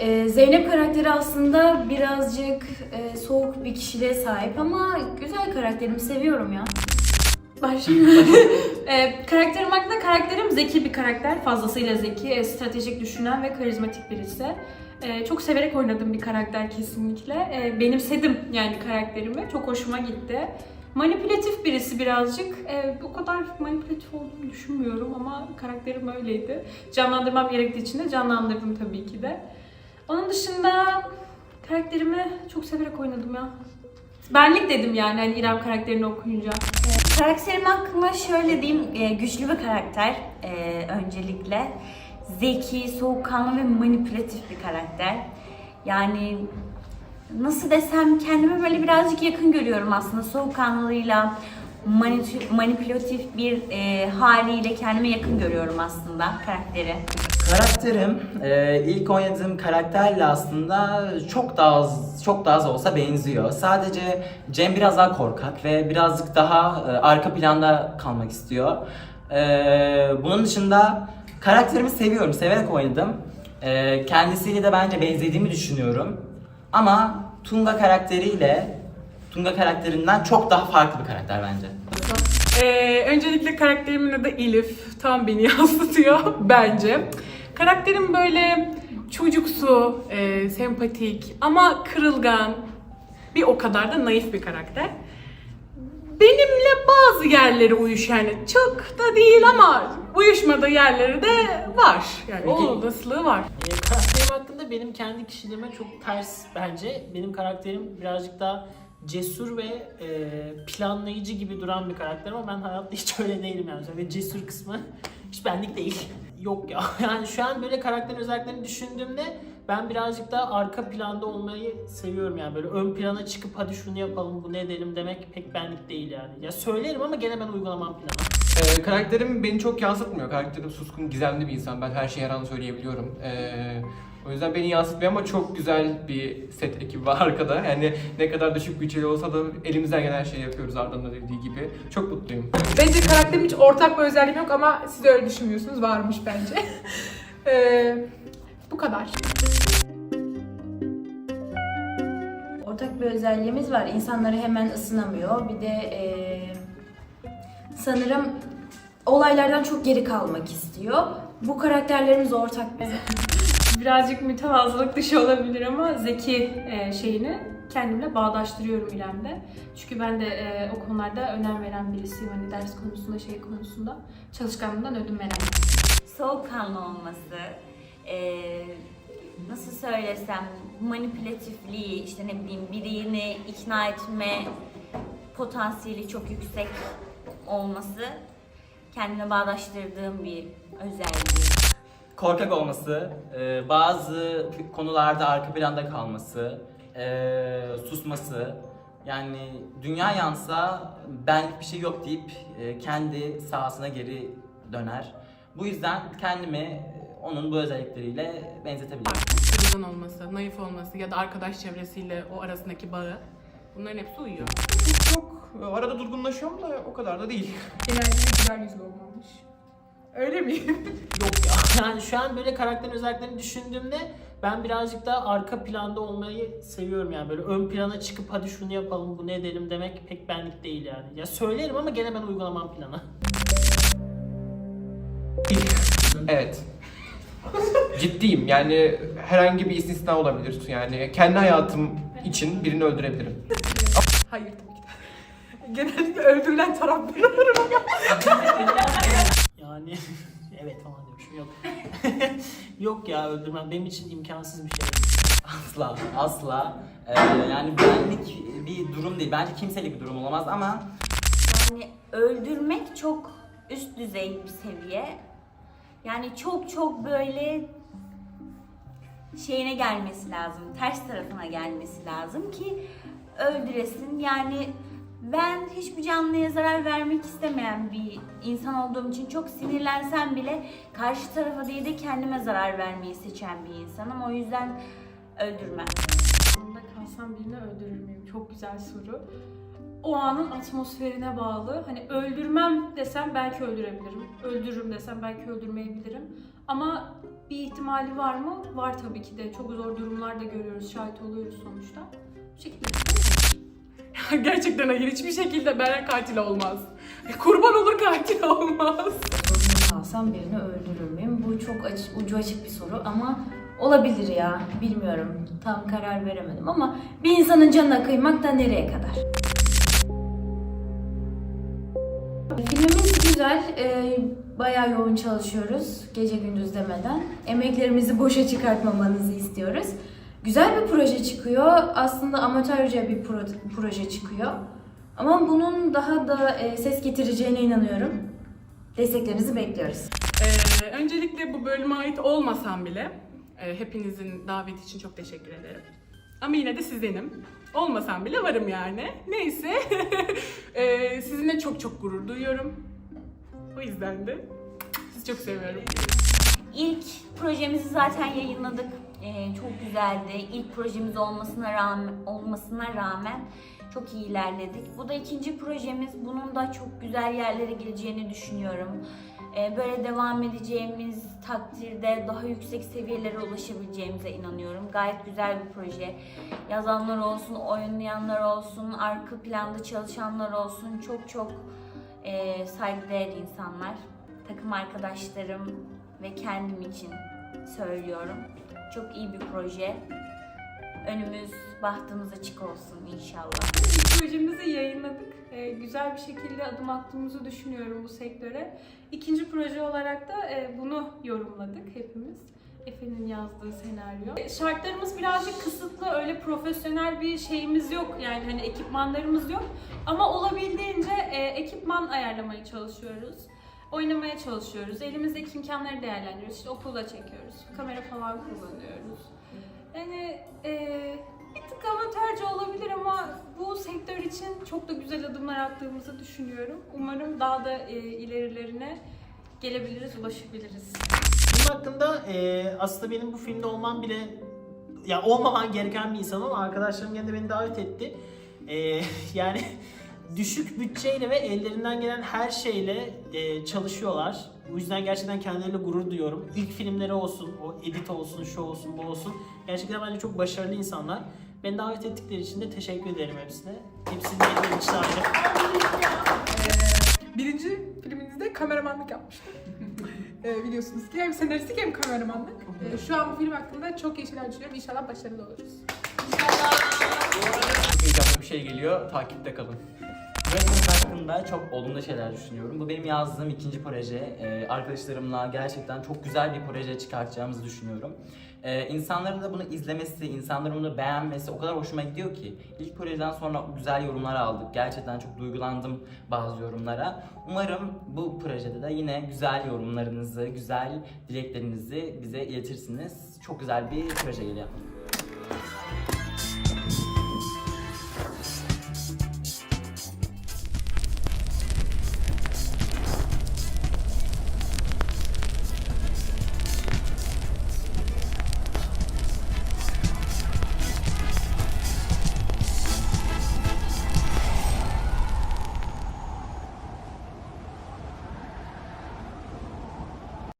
Ee, Zeynep karakteri aslında birazcık e, soğuk bir kişiliğe sahip ama güzel karakterimi seviyorum ya. Başlayayım. ee, karakterim hakkında karakterim zeki bir karakter. Fazlasıyla zeki, e, stratejik düşünen ve karizmatik birisi. Ee, çok severek oynadığım bir karakter kesinlikle. Ee, benimsedim yani karakterimi. Çok hoşuma gitti. Manipülatif birisi birazcık. Ee, o kadar manipülatif olduğunu düşünmüyorum ama karakterim öyleydi. Canlandırmam gerektiği için de canlandırdım tabii ki de. Onun dışında karakterimi çok severek oynadım ya. Benlik dedim yani hani İrem karakterini okuyunca. Karakterim hakkında şöyle diyeyim, e, güçlü bir karakter e, öncelikle. Zeki, soğukkanlı ve manipülatif bir karakter. Yani nasıl desem kendime böyle birazcık yakın görüyorum aslında soğukkanlılığıyla manipü- manipülatif bir e, haliyle kendime yakın görüyorum aslında karakteri. Karakterim e, ilk oynadığım karakterle aslında çok daha az, çok daha az olsa benziyor. Sadece Cem biraz daha korkak ve birazcık daha e, arka planda kalmak istiyor. E, bunun dışında karakterimi seviyorum, severek oynadım. E, kendisiyle de bence benzediğimi düşünüyorum. Ama Tunga karakteriyle Tunga karakterinden çok daha farklı bir karakter bence. Ee, öncelikle karakterimin adı Elif. Tam beni yansıtıyor bence. Karakterim böyle çocuksu, e, sempatik ama kırılgan. Bir o kadar da naif bir karakter. Benimle bazı yerleri uyuş yani çok da değil ama uyuşmadığı yerleri de var. Yani o olasılığı var. E, karakterim hakkında benim kendi kişiliğime çok ters bence. Benim karakterim birazcık daha cesur ve e, planlayıcı gibi duran bir karakter ama ben hayatta hiç öyle değilim yani. Ve cesur kısmı hiç benlik değil. Yok ya. Yani şu an böyle karakterin özelliklerini düşündüğümde ben birazcık daha arka planda olmayı seviyorum yani. Böyle ön plana çıkıp hadi şunu yapalım, bunu edelim demek pek benlik değil yani. Ya söylerim ama gene ben uygulamam plana. Ee, karakterim beni çok yansıtmıyor. Karakterim suskun, gizemli bir insan. Ben her şeyi her an söyleyebiliyorum. Ee, o yüzden beni yansıtmıyor ama çok güzel bir set ekibi var arkada. Yani ne kadar düşük bütçeli olsa da elimizden gelen her şeyi yapıyoruz Arda'nın da dediği gibi. Çok mutluyum. Bence karakterim hiç ortak bir özelliğim yok ama siz de öyle düşünmüyorsunuz. Varmış bence. Ee, bu kadar. Ortak bir özelliğimiz var. İnsanları hemen ısınamıyor. Bir de eee, sanırım olaylardan çok geri kalmak istiyor. Bu karakterlerimiz ortak. Birazcık mütevazılık dışı olabilir ama zeki eee, şeyini kendimle bağdaştırıyorum İrem'de. Çünkü ben de eee, o konularda önem veren birisiyim. Hani ders konusunda, şey konusunda. Çalışkanlığından ödün veren. soğukkanlı olması, eee, nasıl söylesem manipülatifliği, işte ne bileyim birini ikna etme potansiyeli çok yüksek olması kendine bağdaştırdığım bir özelliği. korkak olması, e, bazı konularda arka planda kalması, e, susması, yani dünya yansa benlik bir şey yok deyip e, kendi sahasına geri döner. Bu yüzden kendimi e, onun bu özellikleriyle benzetebilirim. Kırılgan olması, naif olması ya da arkadaş çevresiyle o arasındaki bağı. Bunların hepsi uyuyor. Çok arada durgunlaşıyorum da o kadar da değil. Genelde güler yüzlü olmamış. Öyle mi? Yok ya. Yani şu an böyle karakterin özelliklerini düşündüğümde ben birazcık daha arka planda olmayı seviyorum yani. Böyle ön plana çıkıp hadi şunu yapalım, bunu edelim demek pek benlik değil yani. Ya söylerim ama gene ben uygulamam plana. Evet. Ciddiyim yani herhangi bir istisna olabilir. Yani kendi hayatım için birini öldürebilirim. Hayır tabii ki de. Genellikle öldürülen taraf ben olurum. Yani evet falan demişim yok. yok ya öldürmem benim için imkansız bir şey. Asla, asla. E, yani benlik bir durum değil. Bence kimselik bir durum olamaz ama Yani öldürmek çok üst düzey bir seviye. Yani çok çok böyle şeyine gelmesi lazım, ters tarafına gelmesi lazım ki öldüresin. Yani ben hiçbir canlıya zarar vermek istemeyen bir insan olduğum için çok sinirlensem bile karşı tarafa değil de kendime zarar vermeyi seçen bir insanım. O yüzden öldürmem. Onda kalsam birini öldürür müyüm? Çok güzel soru. O anın atmosferine bağlı. Hani öldürmem desem belki öldürebilirim. Öldürürüm desem belki öldürmeyebilirim. Ama bir ihtimali var mı? Var tabii ki de. Çok zor durumlar da görüyoruz, şahit oluyoruz sonuçta. Bu şekilde. Gerçekten hayır. Hiçbir şekilde Beren katil olmaz. Kurban olur katil olmaz. Kalsam birini öldürür müyüm? Bu çok aç- ucu açık bir soru ama olabilir ya. Bilmiyorum. Tam karar veremedim ama bir insanın canına kıymak da nereye kadar? Filmimiz güzel. E, bayağı yoğun çalışıyoruz. Gece gündüz demeden. Emeklerimizi boşa çıkartmamanızı istiyoruz. Güzel bir proje çıkıyor. Aslında amatörce bir pro- proje çıkıyor. Ama bunun daha da e, ses getireceğine inanıyorum. Desteklerinizi bekliyoruz. Ee, öncelikle bu bölüme ait olmasam bile e, hepinizin daveti için çok teşekkür ederim. Ama yine de sizdenim. Olmasam bile varım yani. Neyse. Ee, sizinle çok çok gurur duyuyorum. O yüzden de sizi çok seviyorum. İlk projemizi zaten yayınladık. Ee, çok güzeldi. İlk projemiz olmasına rağmen olmasına rağmen çok iyi ilerledik. Bu da ikinci projemiz. Bunun da çok güzel yerlere geleceğini düşünüyorum. Ee, böyle devam edeceğimiz takdirde daha yüksek seviyelere ulaşabileceğimize inanıyorum. Gayet güzel bir proje. Yazanlar olsun, oynayanlar olsun, arka planda çalışanlar olsun. Çok çok e, saygıdeğer insanlar. Takım arkadaşlarım ve kendim için söylüyorum. Çok iyi bir proje. Önümüz, bahtımız açık olsun inşallah. projemizi yayınladık. Ee, güzel bir şekilde adım attığımızı düşünüyorum bu sektöre. İkinci proje olarak da e, bunu yorumladık hepimiz. Efe'nin yazdığı senaryo. E, Şartlarımız birazcık kısıtlı, öyle profesyonel bir şeyimiz yok. Yani hani ekipmanlarımız yok. Ama olabildiğince e, ekipman ayarlamaya çalışıyoruz. Oynamaya çalışıyoruz. Elimizdeki imkanları değerlendiriyoruz. İşte okulda çekiyoruz. Kamera falan kullanıyoruz. Yani e, bir tık amatörce olabilir ama bu sektör için çok da güzel adımlar attığımızı düşünüyorum. Umarım daha da e, ilerilerine gelebiliriz, ulaşabiliriz. Bunun hakkında e, aslında benim bu filmde olmam bile ya olmaman gereken bir insanım arkadaşlarım gene beni davet etti. E, yani düşük bütçeyle ve ellerinden gelen her şeyle e, çalışıyorlar. Bu yüzden gerçekten kendileriyle gurur duyuyorum. İlk filmleri olsun, o edit olsun, şu olsun, bu olsun. Gerçekten bence çok başarılı insanlar. Beni davet ettikleri için de teşekkür ederim hepsine. Hepsinin benim için ayrı. Ee, birinci filminizde kameramanlık yapmıştım. Ee, biliyorsunuz ki hem senaristlik hem kameramanlık. Ee, şu an bu film hakkında çok iyi şeyler düşünüyorum. İnşallah başarılı oluruz. Heyecanlı bir şey geliyor. Takipte kalın. Projemiz hakkında çok olumlu şeyler düşünüyorum. Bu benim yazdığım ikinci proje. Ee, arkadaşlarımla gerçekten çok güzel bir proje çıkartacağımızı düşünüyorum. Ee, insanların da bunu izlemesi, insanların bunu beğenmesi o kadar hoşuma gidiyor ki. İlk projeden sonra güzel yorumlar aldık. Gerçekten çok duygulandım bazı yorumlara. Umarım bu projede de yine güzel yorumlarınızı, güzel dileklerinizi bize iletirsiniz. Çok güzel bir proje geliyor.